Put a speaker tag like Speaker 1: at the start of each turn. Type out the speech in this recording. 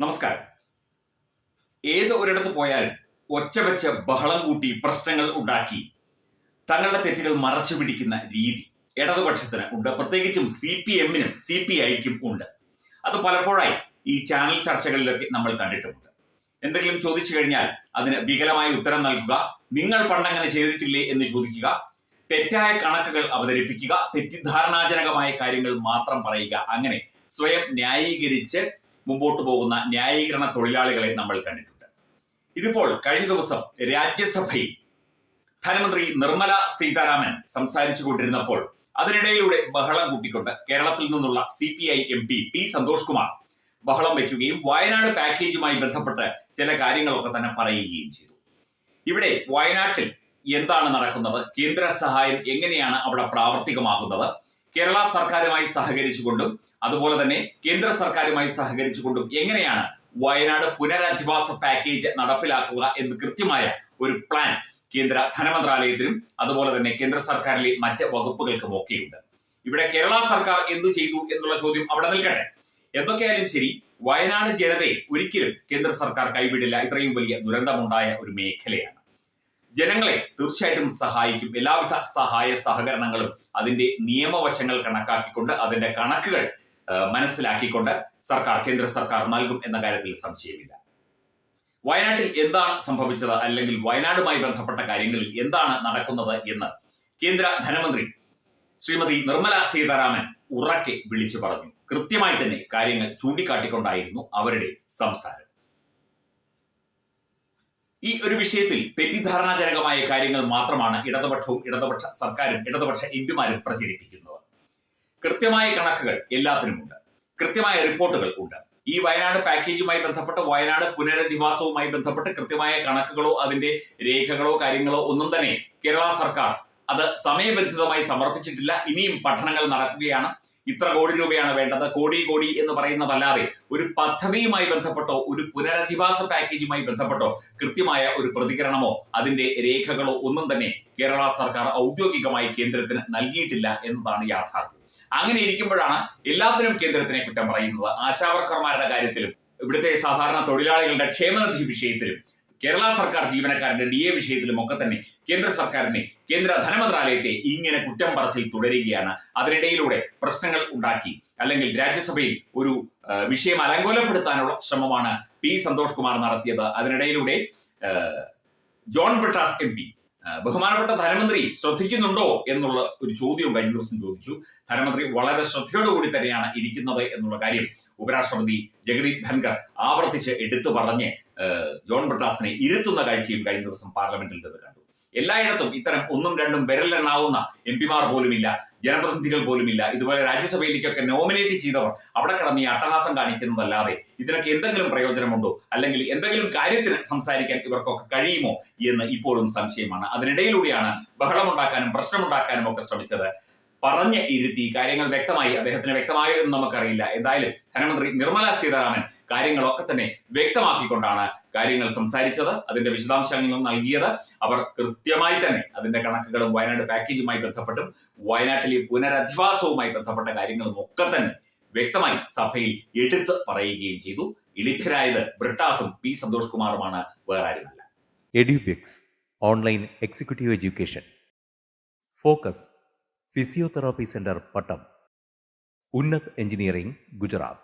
Speaker 1: നമസ്കാരം. ഏത് ഒരിടത്ത് പോയാൽ ഒച്ച വെച്ച് ബഹളം കൂട്ടി പ്രശ്നങ്ങൾ ഉണ്ടാക്കി തങ്ങളുടെ തെറ്റുകൾ മറച്ചു പിടിക്കുന്ന രീതി ഇടതുപക്ഷത്തിന് ഉണ്ട്. പ്രത്യേകിച്ചും സി പി എമ്മിനും സി പി ഐക്കും ഉണ്ട്. അത് പലപ്പോഴായി ഈ ചാനൽ ചർച്ചകളിലൊക്കെ നമ്മൾ കണ്ടിട്ടുമുണ്ട്. എന്തെങ്കിലും ചോദിച്ചു കഴിഞ്ഞാൽ അതിന് വികലമായ ഉത്തരം നൽകുക. നിങ്ങൾ പണ്ടങ്ങനെ ചെയ്തിട്ടില്ലേ എന്ന് ചോദിക്കുക. തെറ്റായ കണക്കുകൾ അവതരിപ്പിക്കുക. തെറ്റിദ്ധാരണാജനകമായ കാര്യങ്ങൾ മാത്രം പറയുക. അങ്ങനെ സ്വയം ന്യായീകരിച്ച് മുമ്പോട്ട് പോകുന്ന ന്യായീകരണ തൊഴിലാളികളെ നമ്മൾ കണ്ടിട്ടുണ്ട്. ഇതിപ്പോൾ കഴിഞ്ഞ ദിവസം രാജ്യസഭയിൽ ധനമന്ത്രി നിർമ്മല സീതാരാമൻ സംസാരിച്ചു കൊണ്ടിരുന്നപ്പോൾ അതിനിടയിലൂടെ ബഹളം കൂട്ടിക്കൊണ്ട് കേരളത്തിൽ നിന്നുള്ള C P I M P P Santosh Kumar ബഹളം വയ്ക്കുകയും വയനാട് പാക്കേജുമായി ബന്ധപ്പെട്ട് ചില കാര്യങ്ങളൊക്കെ തന്നെ പറയുകയും ചെയ്തു. ഇവിടെ വയനാട്ടിൽ എന്താണ് നടക്കുന്നത്? കേന്ദ്ര സഹായം എങ്ങനെയാണ് അവിടെ പ്രാവർത്തികമാകുന്നത്? കേരള സർക്കാരുമായി സഹകരിച്ചുകൊണ്ടും അതുപോലെ തന്നെ കേന്ദ്ര സർക്കാരുമായി സഹകരിച്ചുകൊണ്ടും എങ്ങനെയാണ് വയനാട് പുനരധിവാസ പാക്കേജ് നടപ്പിലാക്കുക എന്ന് കൃത്യമായ ഒരു പ്ലാൻ കേന്ദ്ര ധനമന്ത്രാലയത്തിനും അതുപോലെ തന്നെ കേന്ദ്ര സർക്കാരിലെ മറ്റ് വകുപ്പുകൾക്കും ഒക്കെയുണ്ട്. ഇവിടെ കേരള സർക്കാർ എന്തു ചെയ്തു എന്നുള്ള ചോദ്യം അവിടെ നിൽക്കട്ടെ. എന്തൊക്കെയായാലും ശരി വയനാട് ജനതയെ ഒരിക്കലും കേന്ദ്ര സർക്കാർ കൈവിടില്ല. ഇത്രയും വലിയ ദുരന്തമുണ്ടായ ഒരു മേഖലയാണ്. ജനങ്ങളെ തീർച്ചയായിട്ടും സഹായിക്കും. എല്ലാവിധ സഹായ സഹകരണങ്ങളും അതിന്റെ നിയമവശങ്ങൾ കണക്കാക്കിക്കൊണ്ട് അതിന്റെ കണക്കുകൾ മനസ്സിലാക്കിക്കൊണ്ട് സർക്കാർ കേന്ദ്ര സർക്കാർ നൽകും എന്ന കാര്യത്തിൽ സംശയമില്ല. വയനാട്ടിൽ എന്താണ് സംഭവിച്ചത്? അല്ലെങ്കിൽ വയനാടുമായി ബന്ധപ്പെട്ട കാര്യങ്ങളിൽ എന്താണ് നടക്കുന്നത് എന്ന് കേന്ദ്ര ധനമന്ത്രി ശ്രീമതി നിർമ്മല സീതാരാമൻ ഉറക്കെ വിളിച്ചു പറഞ്ഞു. കൃത്യമായി തന്നെ കാര്യങ്ങൾ ചൂണ്ടിക്കാട്ടിക്കൊണ്ടായിരുന്നു അവരുടെ സംസാരം. ഈ ഒരു വിഷയത്തിൽ തെറ്റിദ്ധാരണാജനകമായ കാര്യങ്ങൾ മാത്രമാണ് ഇടതുപക്ഷവും ഇടതുപക്ഷ സർക്കാരും ഇടതുപക്ഷ എംപിമാരും പ്രചരിപ്പിക്കുന്നത്. കൃത്യമായ കണക്കുകൾ എല്ലാത്തിനുമുണ്ട്. കൃത്യമായ റിപ്പോർട്ടുകൾ ഉണ്ട്. ഈ വയനാട് പാക്കേജുമായി ബന്ധപ്പെട്ട് വയനാട് പുനരധിവാസവുമായി ബന്ധപ്പെട്ട് കൃത്യമായ കണക്കുകളോ അതിന്റെ രേഖകളോ കാര്യങ്ങളോ ഒന്നും തന്നെ കേരള സർക്കാർ അത് സമയബന്ധിതമായി സമർപ്പിച്ചിട്ടില്ല. ഇനിയും പഠനങ്ങൾ നടക്കുകയാണ്. ഇത്ര കോടി രൂപയാണ് വേണ്ടത്. കോടി കോടി എന്ന് പറയുന്നതല്ലാതെ ഒരു പദ്ധതിയുമായി ബന്ധപ്പെട്ടോ ഒരു പുനരധിവാസ പാക്കേജുമായി ബന്ധപ്പെട്ടോ കൃത്യമായ ഒരു പ്രതികരണമോ അതിന്റെ രേഖകളോ ഒന്നും തന്നെ കേരള സർക്കാർ ഔദ്യോഗികമായി കേന്ദ്രത്തിന് നൽകിയിട്ടില്ല എന്നതാണ് യാഥാർത്ഥ്യം. അങ്ങനെ ഇരിക്കുമ്പോഴാണ് എല്ലാത്തിനും കേന്ദ്രത്തിനെ കുറ്റം പറയുന്നത്. ആശാവർക്കർമാരുടെ കാര്യത്തിലും ഇവിടുത്തെ സാധാരണ തൊഴിലാളികളുടെ ക്ഷേമനിധി വിഷയത്തിലും കേരള സർക്കാർ ജീവനക്കാരുടെ ഡി എ വിഷയത്തിലും ഒക്കെ തന്നെ കേന്ദ്ര സർക്കാരിനെ കേന്ദ്ര ധനമന്ത്രാലയത്തെ ഇങ്ങനെ കുറ്റം പറച്ചിൽ തുടരുകയാണ്. അതിനിടയിലൂടെ പ്രശ്നങ്ങൾ ഉണ്ടാക്കി. അല്ലെങ്കിൽ രാജ്യസഭയിൽ ഒരു വിഷയം അലങ്കോലപ്പെടുത്താനുള്ള ശ്രമമാണ് പി സന്തോഷ് കുമാർ നടത്തിയത്. അതിനിടയിലൂടെ ജോൺ ബ്രിട്ടാസ് എം പി ബഹുമാനപ്പെട്ട ധനമന്ത്രി ശ്രദ്ധിക്കുന്നുണ്ടോ എന്നുള്ള ഒരു ചോദ്യം കഴിഞ്ഞ ദിവസം ചോദിച്ചു. ധനമന്ത്രി വളരെ ശ്രദ്ധയോടുകൂടി തന്നെയാണ് ഇരിക്കുന്നത് എന്നുള്ള കാര്യം ഉപരാഷ്ട്രപതി ജഗദീപ് ധൻഖർ ആവർത്തിച്ച് എടുത്തു പറഞ്ഞ് ജോൺ ബ്രിട്ടാസിനെ ഇരുത്തുന്ന കാഴ്ചയും കഴിഞ്ഞ ദിവസം പാർലമെന്റിൽ നിന്ന് കണ്ടു. എല്ലായിടത്തും ഇത്തരം ഒന്നും രണ്ടും വിരലെണ്ണാവുന്ന എം പിമാർ പോലുമില്ല ജനപ്രതിനിധികൾ പോലുമില്ല. ഇതുപോലെ രാജ്യസഭയിലേക്കൊക്കെ നോമിനേറ്റ് ചെയ്തവർ അവിടെ കിടന്ന് ഈ അട്ടഹാസം കാണിക്കുന്നതല്ലാതെ ഇതിനൊക്കെ എന്തെങ്കിലും പ്രയോജനമുണ്ടോ? അല്ലെങ്കിൽ എന്തെങ്കിലും കാര്യത്തിന് സംസാരിക്കാൻ ഇവർക്കൊക്കെ കഴിയുമോ എന്ന് ഇപ്പോഴും സംശയമാണ്. അതിനിടയിലൂടെയാണ് ബഹളമുണ്ടാക്കാനും പ്രശ്നമുണ്ടാക്കാനും ഒക്കെ ശ്രമിച്ചത്. പറഞ്ഞ് ഇരുത്തി കാര്യങ്ങൾ വ്യക്തമായി അദ്ദേഹത്തിന് വ്യക്തമായോ എന്ന് നമുക്കറിയില്ല. എന്തായാലും ധനമന്ത്രി നിർമ്മല സീതാരാമൻ കാര്യങ്ങളൊക്കെ തന്നെ വ്യക്തമാക്കിക്കൊണ്ടാണ് കാര്യങ്ങൾ സംസാരിച്ചത് അതിന്റെ വിശദാംശങ്ങൾ നൽകിയത്. അവർ കൃത്യമായി തന്നെ അതിന്റെ കണക്കുകളും വയനാട് പാക്കേജുമായി ബന്ധപ്പെട്ടും വയനാട്ടിലെ പുനരധിവാസവുമായി ബന്ധപ്പെട്ട കാര്യങ്ങളും ഒക്കെ തന്നെ വ്യക്തമായി സഭയിൽ എടുത്ത് പറയുകയും ചെയ്തു. ഇളിഭരായത് ബ്രിട്ടാസും പി സന്തോഷ് കുമാറുമാണ് വേറെ ആരുമല്ല
Speaker 2: online executive education. Focus physiotherapy centre Pattom. Unnat engineering Gujarat.